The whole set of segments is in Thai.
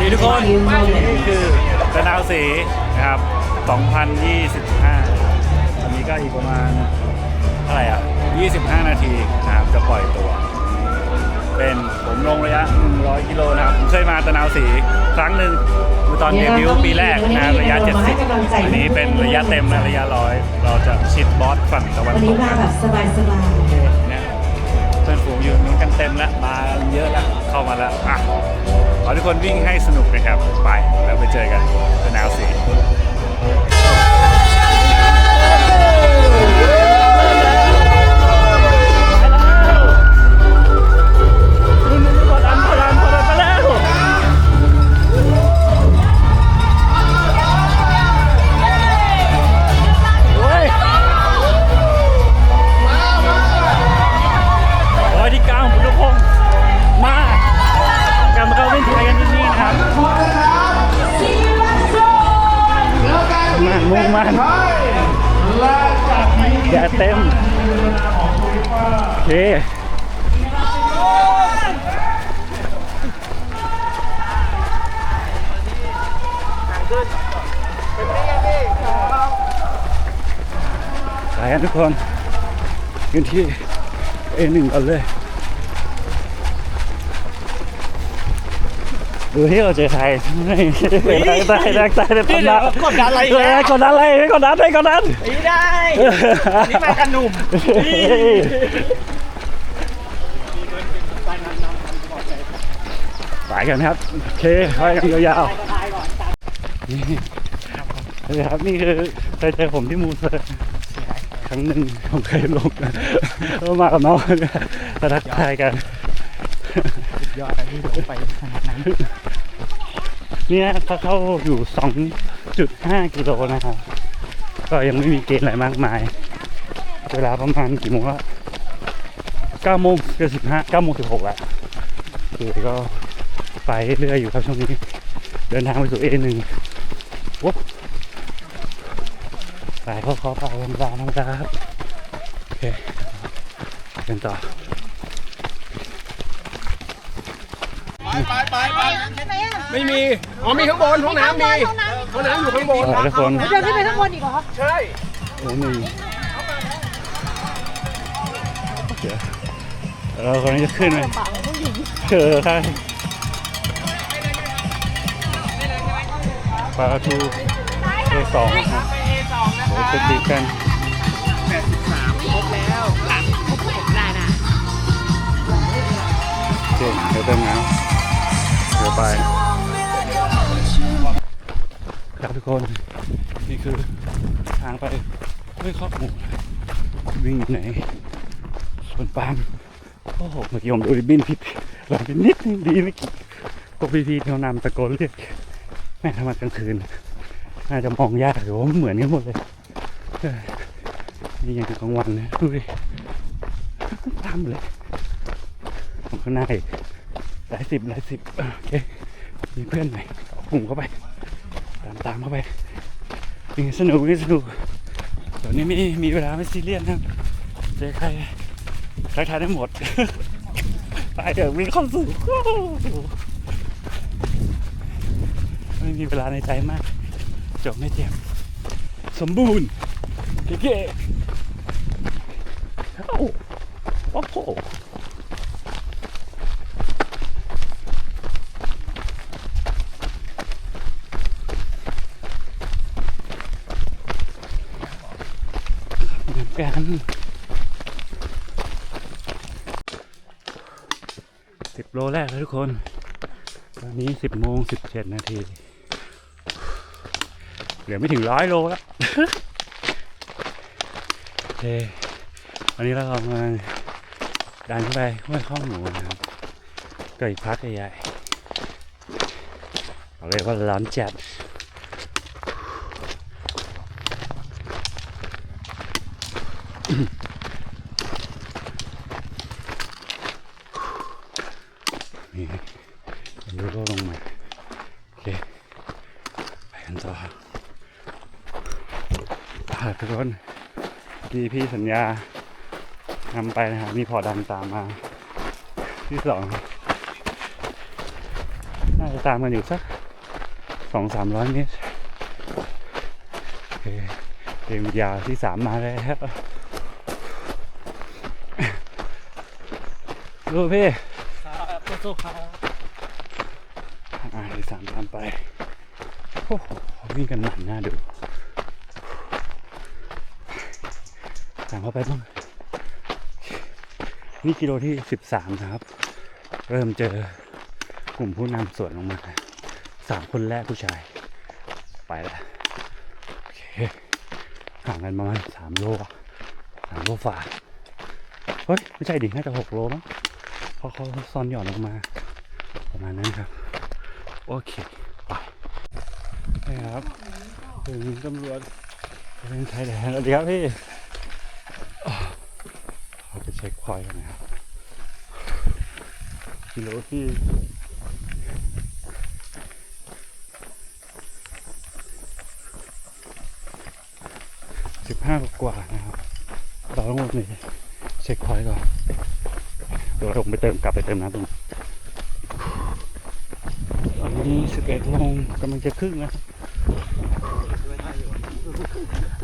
นี่ทุกคนนี่คือตะนาวสีนะครับ 2025ตอนนี้ก็อีกประมาณเท่าไหร่อะ 25 นาทีนะครับจะปล่อยตัว เป็นผมลงระยะ 100 กิโลนะครับ ผมเคยมาตะนาวสีครั้งหนึ่งคือตอนเดบิวต์ปีแรกนะครับระยะ 70 อันนี้เป็นระยะเต็มนะระยะร้อย เราจะชิดบอสฝั่งตะวันวันตนี้กมากันแบบสบายเนี่ยเพื่อนฝูงอยู่นู้นกันเต็มแล้วมากันเยอะแล้วเข้ามาแล้วอะ ขอทุกคนวิ่งให้สนุกนะครับ ไปแล้วไปเจอกันสนาวสี กันที่เอหนึ่งก่อนเลยดูที่เราเจอใครไม่ได้ได้ได้ได้ได้กดดันกดดันอะไรอีกเอแล้วอกดดันอะไรไม่กดดันไม่กดดันไม่ได้นี่มากันหนุ่มไปกันครับโอเคไปกันยาวๆนี่นี่ครับนี่คือเคยเจอผมที่มูเซอร์ ครั้งหนึ่งผมเคยลงแล้วมากับน้องก็ทักทายกันยอดที่ลงไปขนาดนั้นเนี่ยเขาเข้าอยู่ 2.5 กิโลนะครับ ก็ยังไม่มีเกณฑ์อะไรมากมาย เวลาประมาณกี่โมงละ9โมงเกือบ15 9โมง16แล้วคือก็ไปเรื่อยอยู่ครับช่วงนี้ เดินทางไปสู่ A1 วุ๊บไปเขาขอเป่าธรรมดาธรรมดาครับโอเคเดินต่อไม่มี อ๋อมีข้างบนห้องน้ำมีห้องน้ำอยู่ข้างบนเออทุกคนเดินขึ้นไปข้างบนอีกเหรอ ใช่โอ้หนึ่งเดี๋ยวเราคนนี้จะขึ้นไหมเออใช่ปลาทูเอสองนะครับ เดี๋ยวจะดีกันครบแล้วได้นะโอเคเดี๋ยวเติมน้ำเดี๋ยวไปครับทุกคน นี่คือทางไปไม่ครอบหมู่วิ่งอยู่ไหนสวนปาล์มโอ้โหเมื่อกี้ผมดูริบบิ้นผิดหลังไปนิดนึงดีไม่กี่พวกพี่ๆที่เขานำตะโกนเรียกแม่ทำมากลางคืน น่าจะมองยากหรือว่าเหมือนกันหมดเลยเออ นี่ยังถึงกลางวันนะดูดิตามเลยผมข้างหน้าอีกหลายสิบหลายสิบโอเคมีเพื่อนไหมเอากลุ่มเข้าไป ตามตามเข้าไปวิ่งสนุกวิ่งสนุกเดี๋ยวนี้ไม่มีเวลาไม่ซีเรียสนะเจอใครใครทายได้หมดไปเถอะวิ่งเข้าสู่ไม่มีเวลาในใจมาก จบไม่เจ็บสมบูรณ์ เก๋โอ้โอ้โหเหมือนกันสิบโลแรกแล้วทุกคน ตอนนี้สิบโมงสิบเจ็ดนาที เหลือไม่ถึงร้อยโลแล้ว เควันนี้เรากำลังดันเข้าไปห้วยข้อหมูนะครับก็อีกพักใหญ่ๆเอาเลยว่าร้อนจัดนี่ดูโลลงมาโอเคไปกันต่ออ่าทุกคน พี่พี่สัญญานำไปนะครับมีพอดันตามมา ที่สองน่าจะตามกันอยู่สักสองสามร้อยเมตรโอเคเรียงยาวที่สามมาแล้วดูพี่ครับสู้ๆครับอ่าที่สามตามไป โอ้โหวิ่งกันมันน่าดู ตามเข้าไปบ้างนี่กิโลที่สิบสามครับ เริ่มเจอกลุ่มผู้นำสวนลงมาสามคนแรกผู้ชาย ไปแล้วโอเคห่างกันประมาณสามโลสามโลฝ่าเฮ้ย ไม่ใช่ดิน่าจะหกโลมั้งเพราะเขาซ่อนหย่อนลงมา ประมาณนั้นครับ โอเค ไปนี่ครับถึงตำรวจเป็นชายแดนสวัสดีครับพี่อ่าเราไปเช็คพ อยกันนะครับกิโลที่สิบห้ากว่านะครับเราต้องลงไปเช็คพอยก่อนเดี๋ยวลงไปเติมกลับไปเติมน้ำตรงตอนนี้สิบเอ็ดโมงกำลังจะครึ่งแล้ว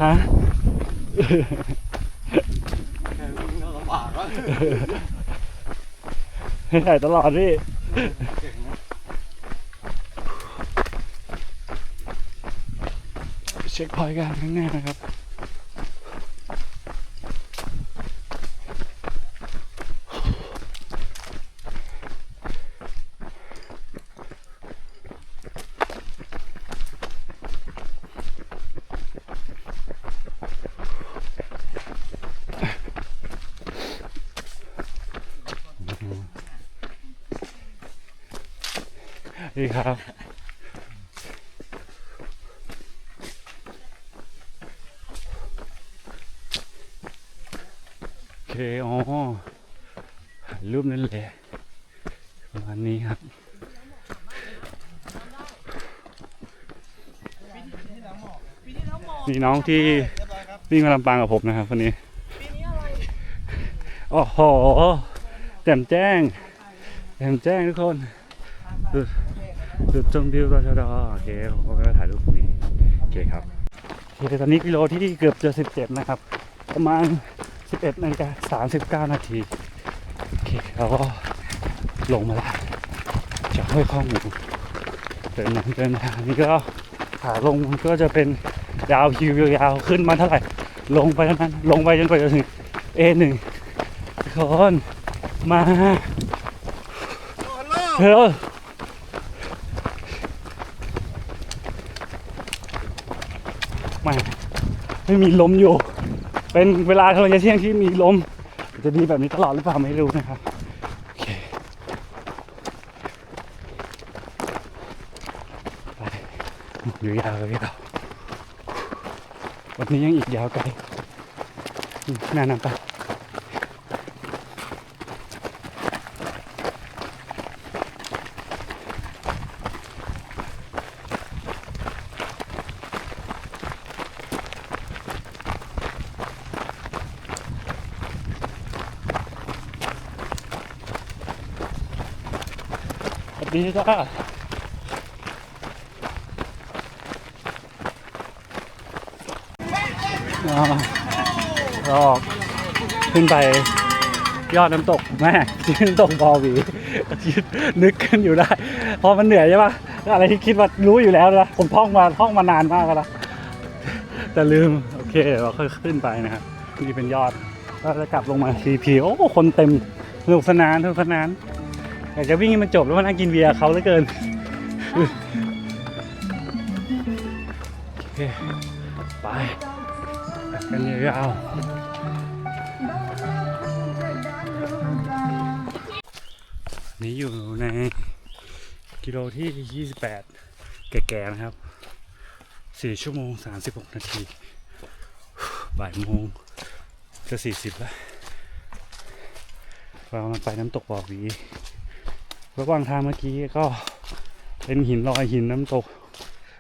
ฮะ ให้ถ่ายตลอดพี่เช็คพอยต์กันข้างหน้านะครับ นี่ครับ โอ เคอ๋อถ่ายรูปนั่นแหละประมาณนี้ครับนี่น้องที่วิ่งมาลำปางกับผมนะครับคนนี้โอ้โหแจ่มแจ้งแจ่มแจ้งทุกคนจุดจุดชมวิวตชดโอเคผมก็ถ่ายรูปตรงนี้โอเคครับโอเคตอนนี้กิโลที่เกือบจะ17นะครับ ประมาณ 11นาฬิกา39 นาทีโอเคเราก็ลงมาแล้วจะห้วยข้องหมูเดินทางเดินทางนี่ก็ขาลงก็จะเป็นยาวคิวยาวขึ้นมาเท่าไหร่ ลงไปเท่านั้นลงไปจนกว่าจะถึง A1 ทุกคนมาเฮ้ยไม่ไม่มีลมอยู่ เป็นเวลากำลังจะเที่ยงที่มีลม จะดีแบบนี้ตลอดหรือเปล่าไม่รู้นะครับโอเคไปอยู่ยาวเลยพี่ต่อวันนี้ยังอีกยาวไกลแนะนำไป ดีจ้าอ๋อเราออกขึ้นไปยอดน้ำตกแม่ที่น้ำตกบอวีนึกกันอยู่ได้ พอมันเหนื่อยใช่ปะอะไรที่คิดว่ารู้อยู่แล้วนะผมท่องมาท่องมานานมากแล้วแต่ลืม โอเคเราค่อยขึ้นไปนะครับนี่เป็นยอดก็จะกลับลงมาซีพีโอ้คนเต็มสนุกสนานสนุกสนาน อยากจะวิ่งให้มันจบแล้วมานั่งกินเบียร์เขาเหลือเกินโอเคไปกันยาวนี่อยู่ในกิโลที่ 28 แก่ๆนะครับ 4 ชั่วโมง 36 นาที บ่ายโมงจะ 40 แล้วเรากำลังไปน้ำตกบ่อวี ระหว่างทางเมื่อกี้ก็เป็นหินลอยหินน้ำตก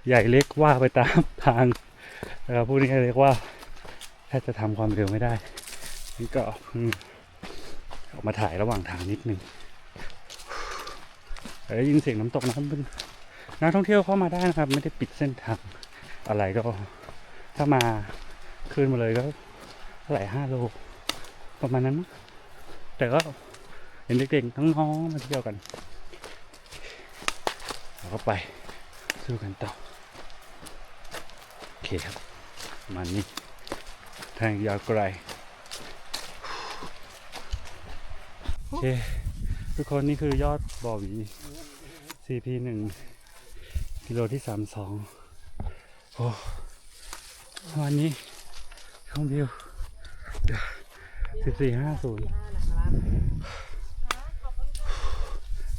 ใหญ่เล็กว่าไปตามทางนะครับพูดนี้เรียกว่าแทบจะทำความเร็วไม่ได้นี่ก็ออกมาถ่ายระหว่างทางนิดนึงแต่ได้ยินเสียงน้ำตกนะครับนักท่องเที่ยวเข้ามาได้นะครับ ไม่ได้ปิดเส้นทางอะไรก็ถ้ามาคืนมาเลยก็เท่าไหร่ห้าโลประมาณนั้น แต่ก็เห็นเด็กๆทั้งน้องมาเที่ยวกัน เราก็ไปสู้กันต่อโอเคครับประมาณนี้ทางยาวไกลโอเคทุกคนนี่คือยอดบ่อหวี CP หนึ่งกิโลที่สามสองโอ้วันนี้ชมวิวสิบสี่ห้าศูนย์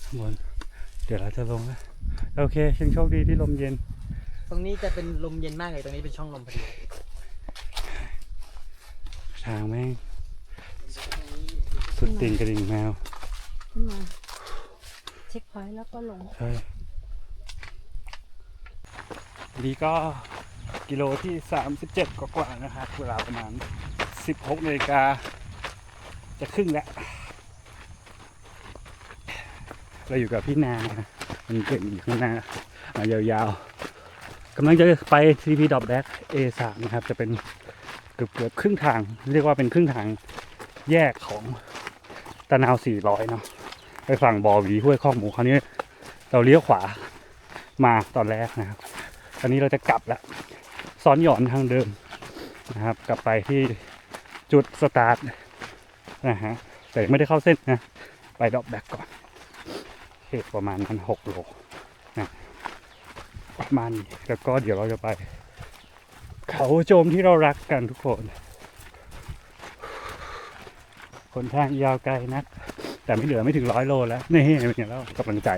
ข้างบนเดี๋ยวเราจะลงแล้ว โอเคยังโชคดีที่ลมเย็น ตรงนี้จะเป็นลมเย็นมากเลยตรงนี้เป็นช่องลมพอดีทางแม่งสุดติ่งกระดิ่งแมวขึ้นมาเช็คพอยต์แล้วก็ลงใช่นี่ก็กิโลที่ 37 กว่าๆนะครับเวลาประมาณ 16นาฬิกาจะครึ่งแล้ว เราอยู่กับพี่นางนะ มันเก่งอยู่ข้างหน้ามายาวๆกำลังจะไป CP d o p Back A3 นะครับ จะเป็นเกือบเกือบๆครึ่งทาง เรียกว่าเป็นครึ่งทางแยกของตะนาว 400 เนาะไปฝั่งบอหวีห้วยข้องหมูคราวนี้เราเลี้ยวขวามาตอนแรกนะครับตอนนี้เราจะกลับแล้วซ้อนหย่อนทางเดิมนะครับ กลับไปที่จุดสตาร์ทนะฮะแต่ยังไม่ได้เข้าเส้นนะ ไปดอปแบ็กก่อน เหตุประมาณนั้นหกโลนะประมาณนี้แล้วก็เดี๋ยวเราจะไป เขาโจมที่เรารักกันทุกคนคนทางยาวไกลนัก แต่ไม่เหลือไม่ถึงร้อยโลแล้ว นี่เป็นไงแล้วกำลังใจ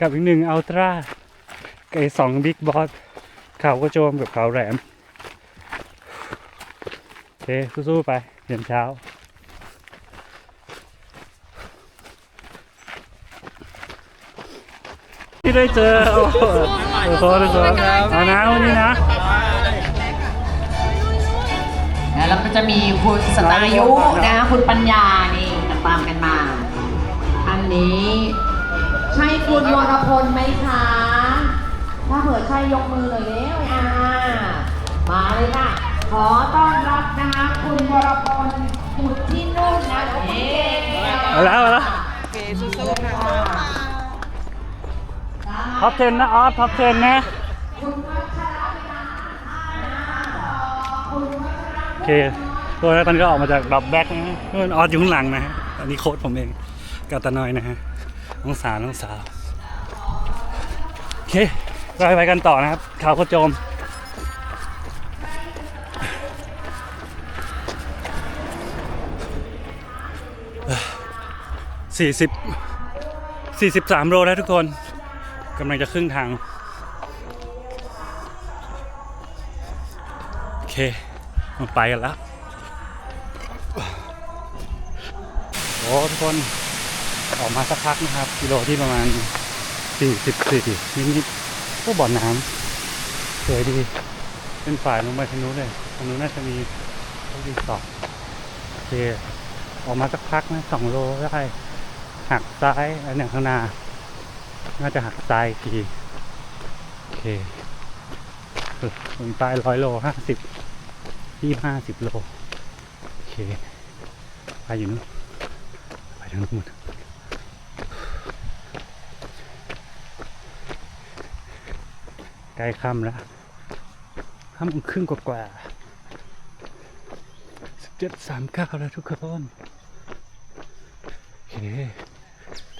กับอีกหนึ่งอัลตร้ากับอีกสองบิ๊กบอสเขาก็โจมกับเขาแหลม โอเคสู้ๆไปเย็นเช้า ที่ได้เจอโอ้โหโอ้โหทุกคนเอานะวันนี้นะแล้วก็จะมีคุณสตายุนะคะคุณปัญญานี่ตามกันมา อันนี้ใช่คุณวรพลไหมคะ ถ้าเผื่อใช่ยกมือหน่อยเร็วอ่ามาเลยค่ะ ขอต้อนรับนะคะคุณวรพลบุตรที่นุ่นนะเอ๊เอาแล้วเอาแล้ว ท็อป10นนะออฟท็อป10นนะโอเคตัวแล้ตอนนี้ก็ออกมาจากดรอปแบ็กนะเพื่อนออสอยู่ข้างหลังนะฮะอันนี้โค้ดผมเองกาตานอยนะฮะน้องสาวน้องสาวโอเคเราไปกันต่อนะครับข่าวโคจมสี่สิบสี่สิบสามโลแล้วทุกคน กำลังจะครึ่งทาง โอเคมาไปกันแล้วโอ้ทุกคนออกมาสักพักนะครับ กิโลที่ประมาณ44นิดๆก็บ่อน้ำสวยดีเป็นฝ่ายลงไปทางนู้นเลยทางนู้นน่าจะมีรีสอร์ทโอเคออกมาสักพักนะสองโลได้หักซ้ายอันหนี้ข้างหน้า น่าจะหักซ้ายอีกทีโอเคถึงใต้ร้อยโลห้าสิบยี่ห้าสิบโล โอเค ไปอยู่นู้นไปทางนู้นใกล้ค่ำแล้วค่ำครึ่งกว่าสิบเจ็ดสามเก้าแล้วทุกคน โอเค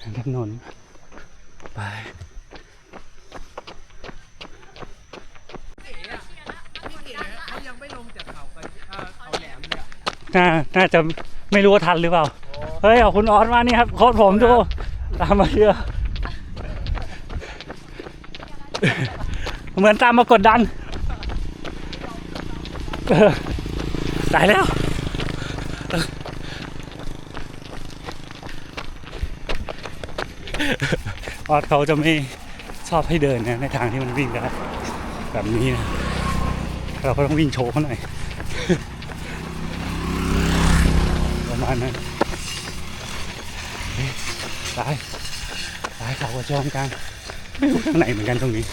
ทางถนน ไปน่าน่าจะไม่รู้ว่าทันหรือเปล่า เฮ้ย เอาคุณออสมานี่ครับโค้ดผมดู ตามมาเยอะเหมือนตามมากดดันตายแล้ว ออดเขาจะไม่ชอบให้เดินนะในทางที่มันวิ่งได้แบบนี้นะ เราก็ต้องวิ่งโชว์เขาหน่อย ประมาณนั้นตายตายเขากระโจมกันไม่รู้ทางไหนเหมือนกันตรงนี้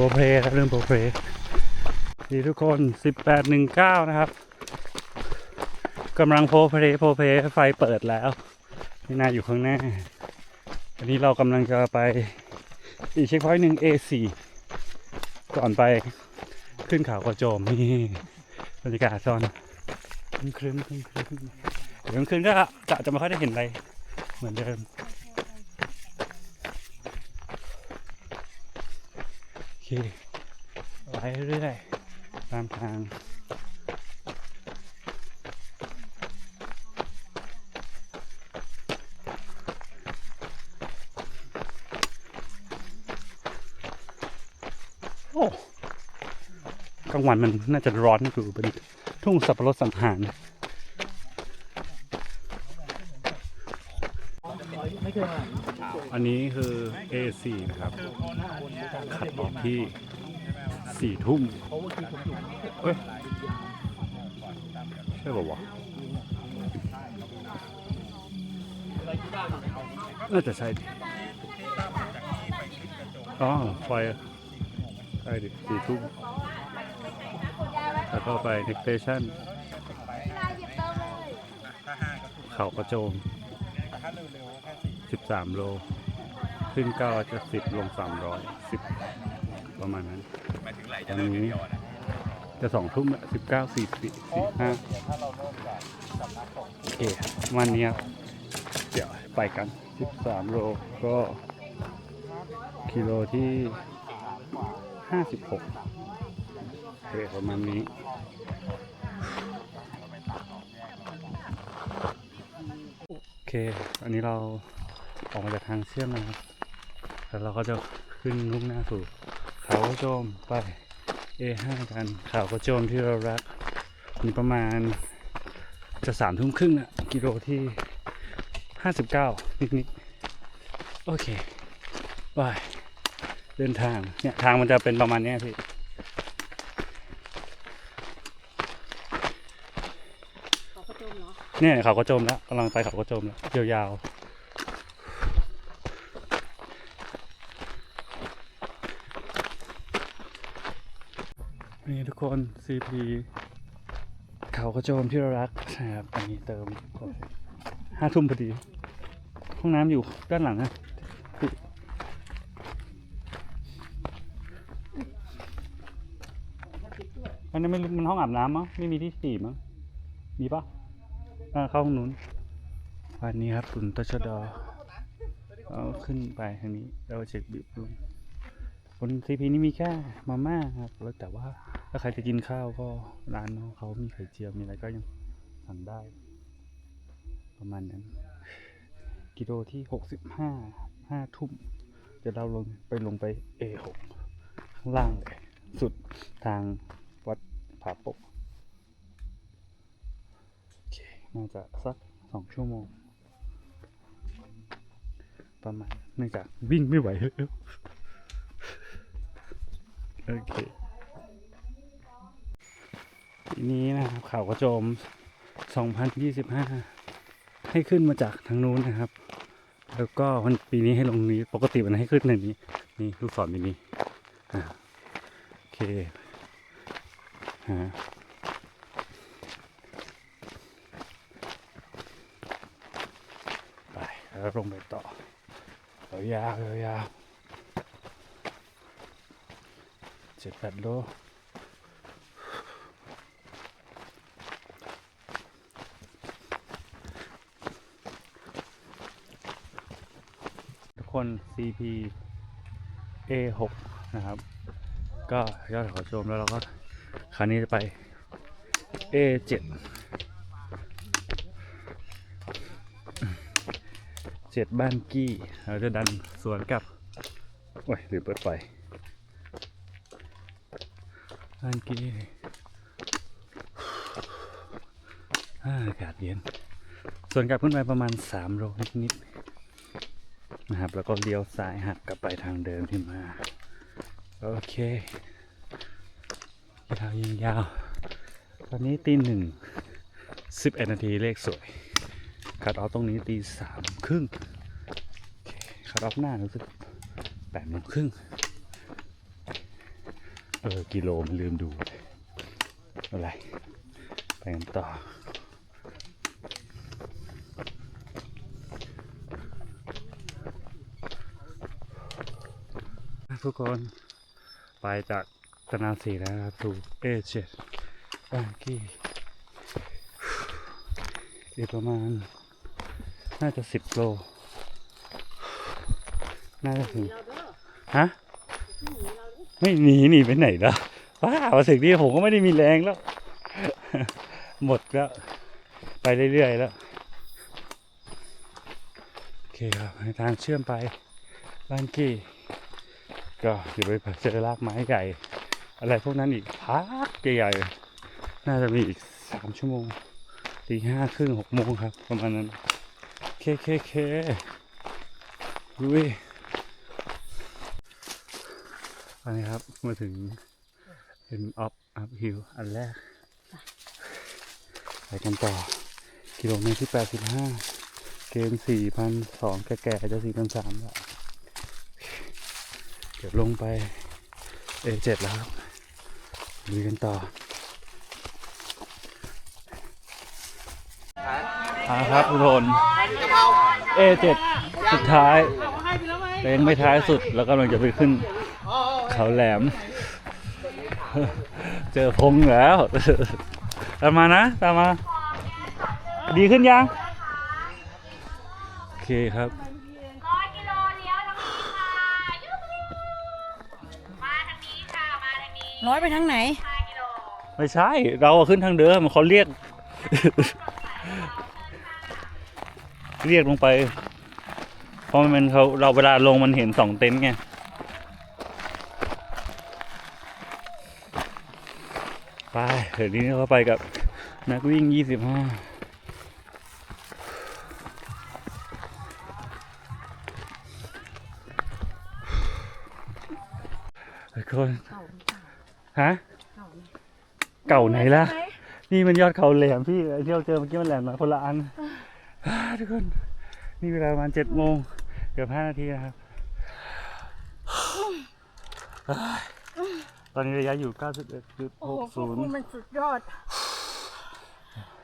รเพลย์ครับเรื่องโปรเพลย์ดีทุกคน 1819 นะครับกำลังโปรเพลย์โปรเพยไฟเปิดแล้วที่นาอยู่ข้างหน้าอันนี้เรากำลังจะไปอีกเช็คพอยต์หนึ่ง A4 ก่อนไปขึ้นเขากระโจมนี่บรรยากาศตอนครึ้มครึ้มครึ้มครึ้มเดี๋ยวกลางคืนก็จะจะไม่ค่อยได้เห็นอะไรเหมือนเดิม โอเคไปเรื่อยๆตามทางโอ้กลางวันมันน่าจะร้อนอยู่เป็นทุ่งสับปะรดสังหารอัน นี้คือ A4 นะครับขัดออกที่สี่ทุ่มเอ้ยใช่ป่าวะน่าจะใช่ดิอ๋อไฟใช่ดิสี่ทุ่มแล้วก็ไป next station เขากระโจม 13 โล ขึ้น9จะ10ลง300 10ประมาณนั้นตอนนี้จะสองทุ่มละ19 40 45โอเควันนี้ครับเดี๋ยวไปกัน13โลก็กิโลที่56โอเคประมาณนี้โอเค อันนี้เราออกมาจากทางเชื่อมนะครับ แล้วเราก็จะขึ้นลุ่งหน้าสู่เขากระโจมไป A5 กันเขากระโจมที่เรารัก มีประมาณจะสามทุ่มครึ่งอะกิโลที่ห้าสิบเก้านิดๆ โอเคบายเดินทาง เนี่ย ทางมันจะเป็นประมาณเนี้ยพี่เขากระโจมเหรอเนี่ยเขาก็จมแล้วกำลังไปเขาก็จมแล้วยาวๆ นี่ทุกคน CP เขาก็โจมที่เรารักนะครับอันนี้เติมห้าทุ่มพอดี ห้องน้ำอยู่ด้านหลังนะพี่มันไม่มันห้องอาบน้ำมั้งไม่มีที่ฉี่มั้งมีปะอ่าเข้าห้องนู้นวันนี้ครับตุนตชดเอาขึ้นไปทางนี้แล้วเช็คบิบลงบนซีพีนี่มีแค่มาม่าครับแล้วแต่ว่า ถ้าใครจะกินข้าวก็ร้านเขามีไข่เจียวมีอะไรก็ยังสั่งได้ ประมาณนั้น กิโลที่หกสิบห้าห้าทุ่มเดี๋ยวเราลงไปลงไป A6 ข้างล่างเลยสุดทางวัดผาปกโอเคน่าจะสักสองชั่วโมง ประมาณเนื่องจากวิ่งไม่ไหวแล้วโอเค ทีนี้นะครับข่าวกระโจม 2025 ให้ขึ้นมาจากทางนู้นนะครับ แล้วก็วันปีนี้ให้ลงนี้ปกติมันให้ขึ้นในนี้ นี่ลูกศรมินี้โอเคฮะไปแล้วลงไปต่อยาวๆยาวเจ็ดแปดโล น CP A6 นะครับ ก็ยอดขาชมแล้วเราก็คราวนี้จะไป A7 เจ็ดบ้านกี้เราจะดันสวนกับโอ้ยหรือเปิดไฟบ้านกี้อากาศเย็น ส่วนกลับขึ้นไปประมาณ 3 โลนิด นะครับ แล้วก็เลี้ยวซ้ายหักกลับไปทางเดิมที่มาโอเคยาวยิงยาว ตอนนี้ตีหนึ่งสิบเอ็ดนาทีเลขสวยคัดออฟตรงนี้ตีสามครึ่งคัดออฟหน้ารู้สึกแปดโมงครึ่งเออ กิโลมันลืมดู อะไร ไปกันต่อ ทุกคน ไปจากตนาสีแล้วครับสู่เอเจบางกี้อีกประมาณ น่าจะสิบโล น่าจะถึง ฮะ ไม่หนีหนีไปไหนแล้วว้าวมาถึงนี่ผมก็ไม่ได้มีแรงแล้ว หมดแล้ว ไปเรื่อยๆแล้ว โอเคครับในทางเชื่อมไปบ้านกี้ ก็เดี๋ยวไปเจอรากไม้ใหญ่ อะไรพวกนั้นอีกพักใหญ่ๆน่าจะมีอีกสามชั่วโมงตีห้าครึ่งหกโมงครับ ประมาณนั้นเคเคเคลุยอันนี้ครับมาถึงเป็นออฟอัพฮิลอันแรกไปกันต่อ กิโลเมตรที่ 85 เกณฑ์4,002แก่ๆจะ4,003แล้ว เดี๋ยวลงไป A7 แล้วครับลุยกันต่อเอาละครับทุกคน A7 สุดท้ายแต่ยังไม่ท้ายสุดแล้วกำลังจะไปขึ้น เขาแหลม เจอพงแล้วตามมานะตามมา ดีขึ้นยัง โอเคครับ ร้อยไปทางไหน ไม่ใช่ เราอะขึ้นทางเดิมเขาเรียก เรียกลงไป เพราะมันเขาเราเวลาลงมันเห็นสองเต็นท์ไงไปเดี๋ยวนี้เขาไปกับนักวิ่งยี่สิบห้าคน ฮะ เก่าไหนล่ะ นี่มันยอดเขาแหลมพี่ไอ้ที่เราเจอเมื่อกี้มันแหลมมาคนละอันอ่าทุกคน นี่เวลาประมาณเจ็ดโมงเกือบห้านาทีนะครับอ่าตอนนี้ระยะอยู่โอ้โหพวก91.60คุณมันสุดยอด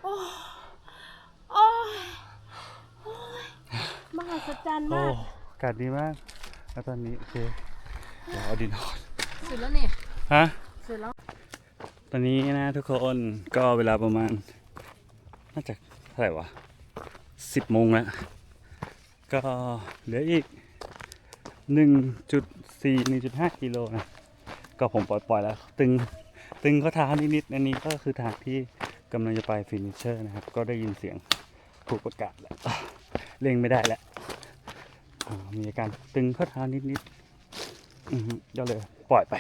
โอ้โอ้ยโอ้ยมหัศจรรย์โอ้มากอากาศดีมาก แล้วตอนนี้โอเค เดี๋ยวเอาดินออกเสร็จแล้วเนี่ยฮะ เสร็จแล้ว ตอนนี้นะทุกคนก็เวลาประมาณ น่าจะเท่าไหร่วะสิบโมงแล้วก็เหลืออีกหนึ่งจุดสี่หนึ่งจุดห้ากิโลนะ ก็ผมปล่อยๆแล้ว ตึงตึงข้อเท้านิดๆอันนี้ก็คือทางที่กำลังจะไปฟินิชเชอร์นะครับ ก็ได้ยินเสียงผู้ประกาศแล้วเร่งไม่ได้แล้ว มีอาการตึงข้อเท้านิดๆอือฮึก็เลยปล่อยไป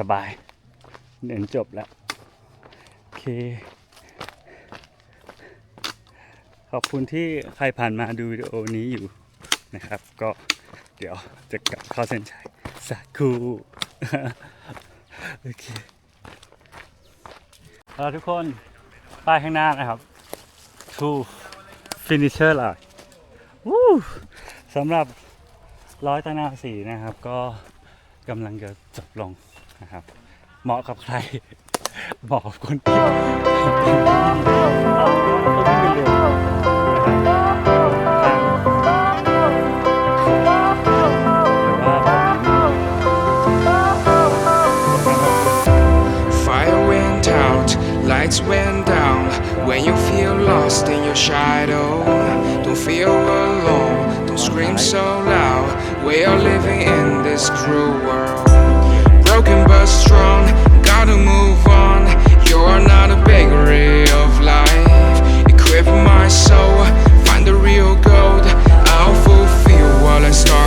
สบายเดินจบแล้ว โอเค ขอบคุณที่ใครผ่านมาดูวิดีโอนี้อยู่นะครับ ก็เดี๋ยวจะกลับเข้าเส้นชัยสักครู่โอเคเอาทุกคนป้ายข้างหน้านะครับ to finisher line วู้สำหรับร้อยตะนาสีนะครับ ก็กำลังจะจบลง นะครับ เหมาะกับใคร เหมาะกับคนที่เอาตัวนี้เป็นเร็วนะครับทางแต่ว่า Fire went out, lights went down. When you feel lost in your shadow, don't feel alone, don't scream so loud. We are living in this cruel world. broken but strong. Gotta move on. You're not a bakery of life. Equip my soul, find the real gold. I'll fulfill what I start.